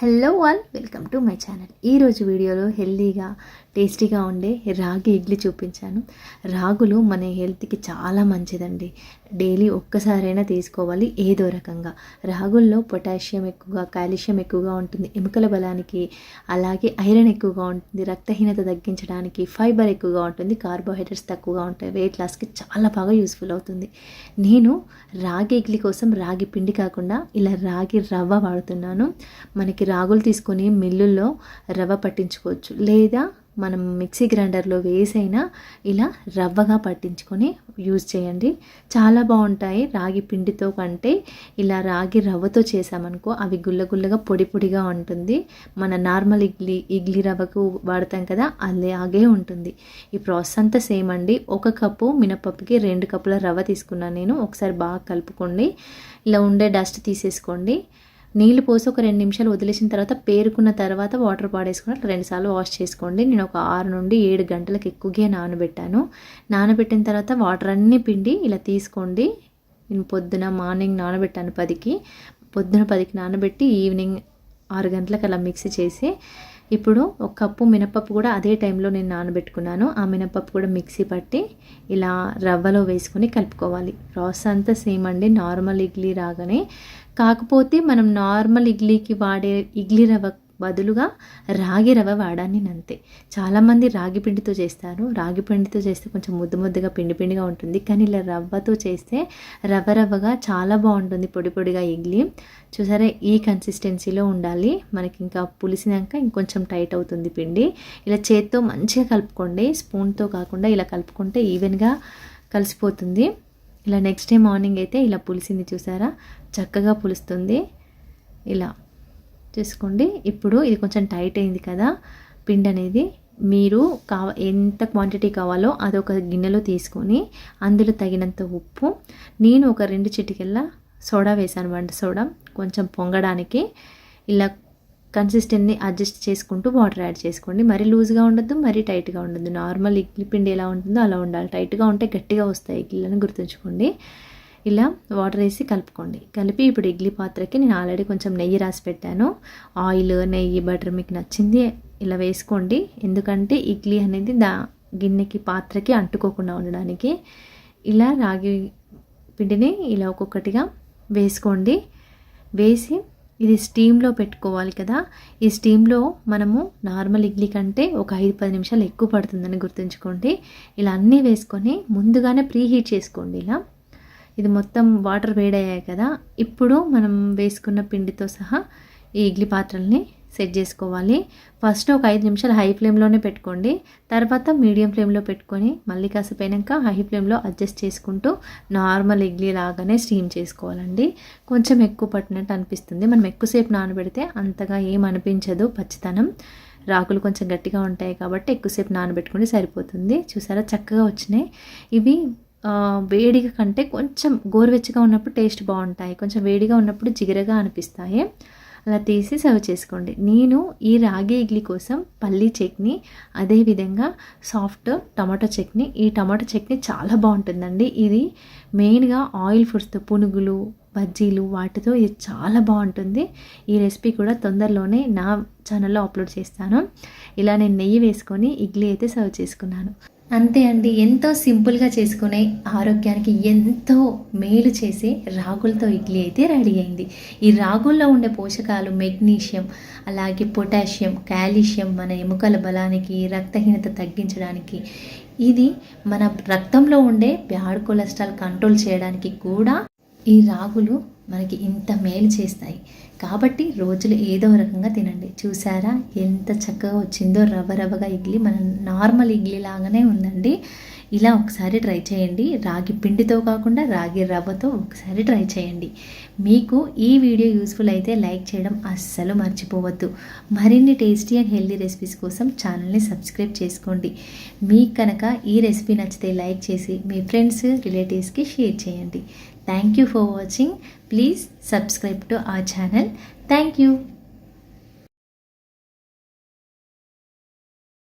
Hello all welcome to my channel ఈరోజు వీడియోలో హెల్దీగా టేస్టీగా ఉండే రాగి ఇడ్లీ చూపించాను. రాగులు మన హెల్త్కి చాలా మంచిదండి. డైలీ ఒక్కసారైనా తీసుకోవాలి ఏదో రకంగా. రాగుల్లో పొటాషియం ఎక్కువగా కాల్షియం ఎక్కువగా ఉంటుంది ఎముకల బలానికి అలాగే ఐరన్ ఎక్కువగా ఉంటుంది రక్తహీనత తగ్గించడానికి ఫైబర్ ఎక్కువగా ఉంటుంది కార్బోహైడ్రేట్స్ తక్కువగా ఉంటాయి వెయిట్ లాస్కి చాలా బాగా యూస్ఫుల్ అవుతుంది. నేను రాగి ఇడ్లీ కోసం రాగి పిండి కాకుండా ఇలా రాగి రవ్వ వాడుతున్నాను. మనకి రాగులు తీసుకొని మిల్లుల్లో రవ్వ పట్టించుకోవచ్చు. లేదా మనం మిక్సీ గ్రైండర్లో వేసైనా ఇలా రవ్వగా పట్టించుకొని యూజ్ చేయండి. చాలా బాగుంటాయి రాగి పిండితో కంటే. ఇలా రాగి రవ్వతో చేసామనుకో అవి గుల్లగుల్లగా పొడి పొడిగా ఉంటుంది. మన నార్మల్ ఇడ్లీ ఇడ్లీ రవ్వకు వాడతాం కదా అలాగే ఉంటుంది. ఈ ప్రాసెస్ అంతా సేమ్ అండి. ఒక కప్పు మినపప్పుకి రెండు కప్పుల రవ్వ తీసుకున్నాను నేను. ఒకసారి బాగా కలుపుకోండి. ఇలా ఉండే డస్ట్ తీసేసుకోండి. నీళ్ళు పోసి ఒక రెండు నిమిషాలు వదిలేసిన తర్వాత పేరుకున్న తర్వాత వాటర్ పాడేసుకుని అట్లా రెండుసార్లు వాష్ చేసుకోండి. నేను ఒక ఆరు నుండి ఏడు గంటలకు ఎక్కువగా నానబెట్టాను. నానబెట్టిన తర్వాత వాటర్ అన్నీ పిండి ఇలా తీసుకోండి. నేను పొద్దున మార్నింగ్ నానబెట్టాను పదికి. పొద్దున పదికి నానబెట్టి ఈవినింగ్ ఆరు గంటలకు అలా మిక్సీ చేసి ఇప్పుడు ఒక కప్పు మినపప్పు కూడా అదే టైంలో నేను నానబెట్టుకున్నాను. ఆ మినపప్పు కూడా మిక్సీ పట్టి ఇలా రవ్వలో వేసుకొని కలుపుకోవాలి. ప్రాసెస్ అంతా సేమ్ అండి. నార్మల్ ఇడ్లీ రాగానే కాకపోతే మనం నార్మల్ ఇడ్లీకి వాడే ఇడ్లీ రవ్వ బదులుగా రాగి రవ్వ వాడాన్ని అంతే. చాలామంది రాగి పిండితో చేస్తారు. రాగి పిండితో చేస్తే కొంచెం ముద్దు ముద్దుగా పిండి పిండిగా ఉంటుంది. కానీ ఇలా రవ్వతో చేస్తే రవ్వ రవ్వగా చాలా బాగుంటుంది పొడి పొడిగా ఇడ్లీ. చూసారా ఈ కన్సిస్టెన్సీలో ఉండాలి. మనకి ఇంకా పులిసినాక ఇంకొంచెం టైట్ అవుతుంది పిండి. ఇలా చేత్తో మంచిగా కలుపుకోండి. స్పూన్తో కాకుండా ఇలా కలుపుకుంటే ఈవెన్గా కలిసిపోతుంది. ఇలా నెక్స్ట్ డే మార్నింగ్ అయితే ఇలా పులిసింది చూసారా? చక్కగా పులుస్తుంది. ఇలా చూసుకోండి. ఇప్పుడు ఇది కొంచెం టైట్ అయింది కదా. పిండి అనేది మీరు కావ ఎంత క్వాంటిటీ కావాలో అది ఒక గిన్నెలో తీసుకొని అందులో తగినంత ఉప్పు నేను ఒక రెండు చిటికెళ్ళ సోడా వేసాను. వంట సోడా కొంచెం పొంగడానికి. ఇలా కన్సిస్టెంట్ని అడ్జస్ట్ చేసుకుంటూ వాటర్ యాడ్ చేసుకోండి. మరీ లూజ్గా ఉండద్దు మరీ టైట్గా ఉండద్దు. నార్మల్ ఇడ్లీ పిండి ఎలా ఉంటుందో అలా ఉండాలి. టైట్గా ఉంటే గట్టిగా వస్తాయి ఇడ్లీలను గుర్తుంచుకోండి. ఇలా వాటర్ వేసి కలుపుకోండి. కలిపి ఇప్పుడు ఇడ్లీ పాత్రకి నేను ఆల్రెడీ కొంచెం నెయ్యి రాసి పెట్టాను. ఆయిల్ నెయ్యి బటర్ మీకు నచ్చింది ఇలా వేసుకోండి. ఎందుకంటే ఇడ్లీ అనేది దా గిన్నెకి పాత్రకి అంటుకోకుండా ఉండడానికి ఇలా రాగి పిండిని ఇలా ఒక్కొక్కటిగా వేసుకోండి. వేసి ఇది స్టీమ్లో పెట్టుకోవాలి కదా. ఈ స్టీమ్లో మనము నార్మల్ ఇడ్లీ కంటే ఒక ఐదు పది నిమిషాలు ఎక్కువ పడుతుందని గుర్తుంచుకోండి. ఇలా అన్నీ వేసుకొని ముందుగానే ప్రీ హీట్ చేసుకోండి ఇలా. ఇది మొత్తం వాటర్ వేడయ్యాయి కదా. ఇప్పుడు మనం వేసుకున్న పిండితో సహా ఈ ఇడ్లీ పాత్రల్ని సెట్ చేసుకోవాలి. ఫస్ట్ ఒక ఐదు నిమిషాలు హై ఫ్లేమ్లోనే పెట్టుకోండి. తర్వాత మీడియం ఫ్లేమ్లో పెట్టుకొని మళ్ళీ కాసేపు హై ఫ్లేమ్లో అడ్జస్ట్ చేసుకుంటూ నార్మల్ ఇడ్లీ లాగానే స్టీమ్ చేసుకోవాలండి. కొంచెం ఎక్కువ పట్టినట్టు అనిపిస్తుంది. మనం ఎక్కువసేపు నానబెడితే అంతగా ఏం అనిపించదు పచ్చితనం. రాకులు కొంచెం గట్టిగా ఉంటాయి కాబట్టి ఎక్కువసేపు నానబెట్టుకుంటే సరిపోతుంది. చూసారా? చక్కగా వచ్చినాయి. ఇవి వేడిగా కంటే కొంచెం గోరువెచ్చగా ఉన్నప్పుడు టేస్ట్ బాగుంటాయి. కొంచెం వేడిగా ఉన్నప్పుడు జిగరగా అనిపిస్తాయి. అలా తీసి సర్వ్ చేసుకోండి. నేను ఈ రాగి ఇడ్లీ కోసం పల్లీ చట్నీ అదేవిధంగా సాఫ్ట్ టమాటో చట్నీ. ఈ టమాటో చట్నీ చాలా బాగుంటుందండి. ఇది మెయిన్గా ఆయిల్ ఫుడ్స్తో పునుగులు బజ్జీలు వాటితో ఇది చాలా బాగుంటుంది. ఈ రెసిపీ కూడా తొందరలోనే నా ఛానల్లో అప్లోడ్ చేస్తాను. ఇలా నేను నెయ్యి వేసుకొని ఇడ్లీ అయితే సర్వ్ చేసుకున్నాను. అంతే అండి. ఎంతో సింపుల్గా చేసుకునే ఆరోగ్యానికి ఎంతో మేలు చేసే రాగులతో ఇడ్లీ అయితే రెడీ అయింది. ఈ రాగుల్లో ఉండే పోషకాలు మెగ్నీషియం అలాగే పొటాషియం కాల్షియం మన ఎముకల బలానికి రక్తహీనత తగ్గించడానికి ఇది మన రక్తంలో ఉండే బ్యాడ్ కొలెస్ట్రాల్ కంట్రోల్ చేయడానికి కూడా ఈ రాగులు మనకి ఇంత మేలు చేస్తాయి. కాబట్టి రోజులు ఏదో రకంగా తినండి. చూసారా? ఎంత చక్కగా వచ్చిందో రవ్వ రవ్వగా ఇడ్లీ. మన నార్మల్ ఇడ్లీ లాగానే ఉందండి. ఇలా ఒకసారి ట్రై చేయండి. రాగి పిండితో కాకుండా రాగి రవ్వతో ఒకసారి ట్రై చేయండి. మీకు ఈ వీడియో యూస్ఫుల్ అయితే లైక్ చేయడం అస్సలు మర్చిపోవద్దు. మరిన్ని టేస్టీ అండ్ హెల్దీ రెసిపీస్ కోసం ఛానల్ని సబ్స్క్రైబ్ చేసుకోండి. మీకు కనుక ఈ రెసిపీ నచ్చితే లైక్ చేసి మీ ఫ్రెండ్స్ రిలేటివ్స్కి షేర్ చేయండి. Thank you for watching. Please subscribe to our channel. Thank you.